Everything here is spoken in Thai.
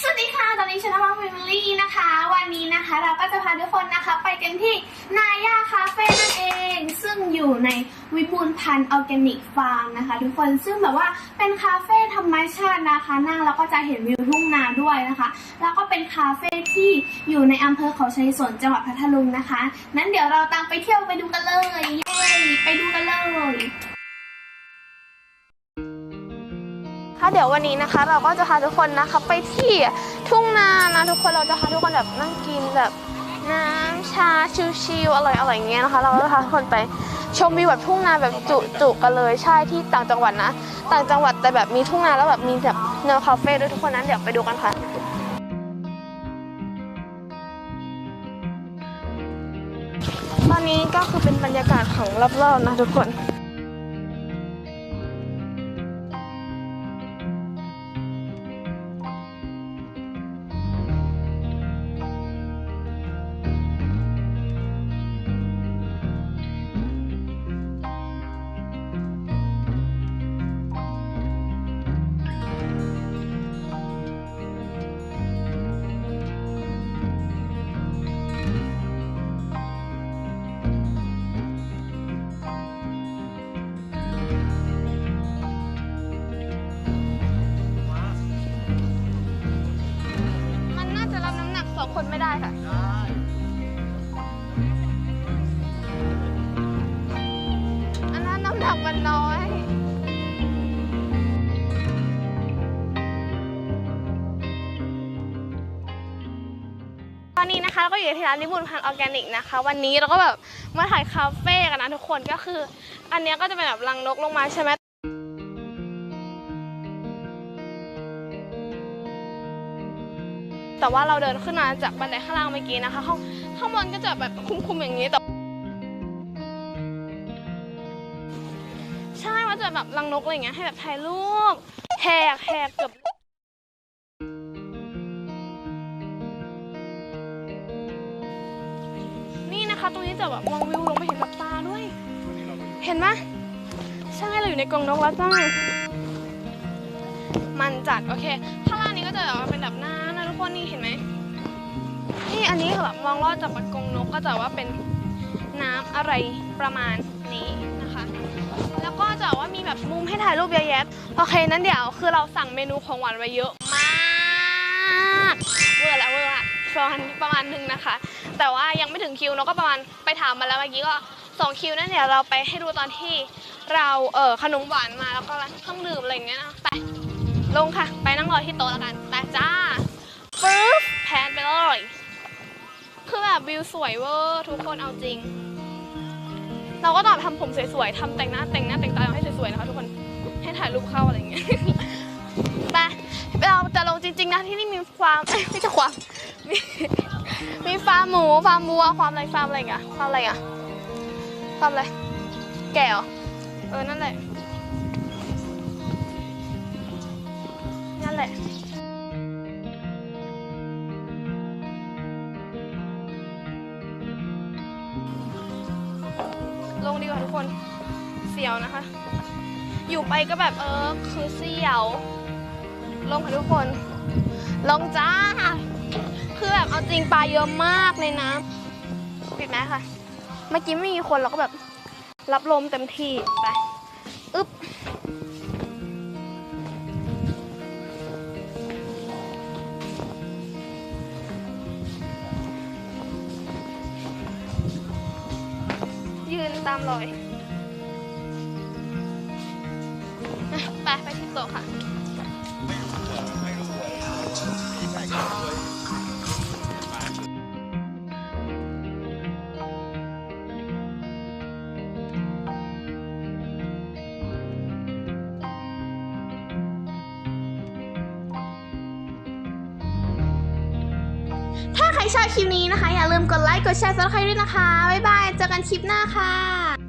สวัสดีค่ะตอนนี้ฉันมาฟิมลี่นะคะ วันนี้นะคะเราก็จะพาทุกคนนะคะ ไปกันที่นายาคาเฟ่นั่นเอง ซึ่งอยู่ในวิบูลพันธ์ออร์แกนิกฟาร์มนะคะ ทุกคนซึ่งแบบว่าเป็นคาเฟ่ธรรมชาตินะคะนั่งแล้วก็จะเห็นวิวทุ่งนาด้วยนะคะ แล้วก็เป็นคาเฟ่ที่อยู่ในอำเภอเขาชัยสนจังหวัดพัทลุงนะคะ นั้นเดี๋ยวเราตามไปเที่ยวไปดูกันเลยเย้ไปดูกันเลย ค่ะเดี๋ยววันนี้นะคะ เราก็จะพาทุกคนนะคะไปที่ทุ่งนานะทุกคนเราจะพาทุกคนแบบนั่งกินแบบน้ำชาชิลๆอร่อยๆอย่างเงี้ยนะคะ เราจะพาทุกคนไปชมวิวแบบทุ่งนาแบบจุๆกันเลยใช่ที่ต่างจังหวัดนะ ต่างจังหวัดแต่แบบมีทุ่งนาแล้วแบบมีแบบแนวคาเฟ่ด้วยทุกคนนั้นเดี๋ยวไปดูกันค่ะตอนนี้ก็คือเป็นบรรยากาศของรอบๆนะทุกคน องคนไม่ได้ค่ะ อันนั้นน้ำหนักมันน้อยตอนนี้นะคะเราก็อยู่ที่ร้านนิบุญพันธ์ออร์แกนิกนะคะ วันนี้เราก็แบบมาถ่ายคาเฟ่กันนะทุกคนก็คือ อันนี้ก็จะเป็นแบบรังนกลงมาใช่ไหม แต่ว่าเราเดินขึ้นมาจากบันไดข้างล่างเมื่อกี้นะคะ ข้างข้างบนก็จะแบบคุ้มๆอย่างนี้แต่ใช่ว่าจะแบบรังนกอะไรเงี้ยให้แบบถ่ายรูปแหกแหกเกือบนี่นะคะตรงนี้จะแบบมองวิวลงไปเห็นกับตาด้วย เห็นไหมใช่เราอยู่ในกรงนกแล้วจ้ามันจัดโอเค นี้ก็จะแบบว่าเป็นแบบน้ำนะทุกคนนี่เห็นไหมนี่อันนี้แบบมองลอดจากปากกงนกก็จะว่าเป็นน้ำอะไรประมาณนี้นะคะ แล้วก็จะว่ามีแบบมุมให้ถ่ายรูปเยอะแยะโอเคนั้นเดี๋ยวคือเราสั่งเมนูของหวานไว้เยอะมากเวอร์ละเวอร์อะประมาณประมาณหนึงนะคะ แต่ว่ายังไม่ถึงคิวเนอะก็ประมาณไปถามมาแล้วเมื่อกี้ก็สองคิวนั่นเดี๋ยวเราไปให้ดูตอนที่เราเออขนมหวานมาแล้วก็เครื่องดื่มอะไรอย่างเงี้ยนะไป ลงค่ะ ไปนั่งรอที่โต๊ะแล้วกันไปจ้าปึ๊บแพนไปเลยคือแบบวิวสวยเวอร์ทุกคนเอาจริง เราก็ตองทำผมสวยๆทำแต่งหน้าแต่งหน้าแต่งตาให้สวยๆนะคะทุกคนให้ถ่ายรูปเข้าอะไรอย่างเงี้ยไปเราจะลงจริงๆนะที่นี่มีความไม่ใช่ความมีมีฟาร์มหมูฟาร์มวัวความอะไรฟาร์มอะไรอีกันฟาร์มอะไรอะฟาร์มอะไรแก่เหรอเออนั่นแหละ นั่นแหลงดีกว่าทุกคน เสียวนะคะ อยู่ไปก็แบบเออคือเสียว ลงค่ะทุกคน ลงจ้า คือแบบเอาจริงปลาเยอะมากเลยนะปิดไหมค่ะ เมื่อกี้ไม่มีคนเราก็แบบรับลมเต็มที่ไป อึ๊บ นตามรอยไปไปที่โต๊ะค่ะถ้า ชอบคลิปนี้นะคะ อย่าลืมกดไลค์ กดแชร์ซับสไครต์ด้วยนะคะ บ๊ายบาย เจอกันคลิปหน้าค่ะ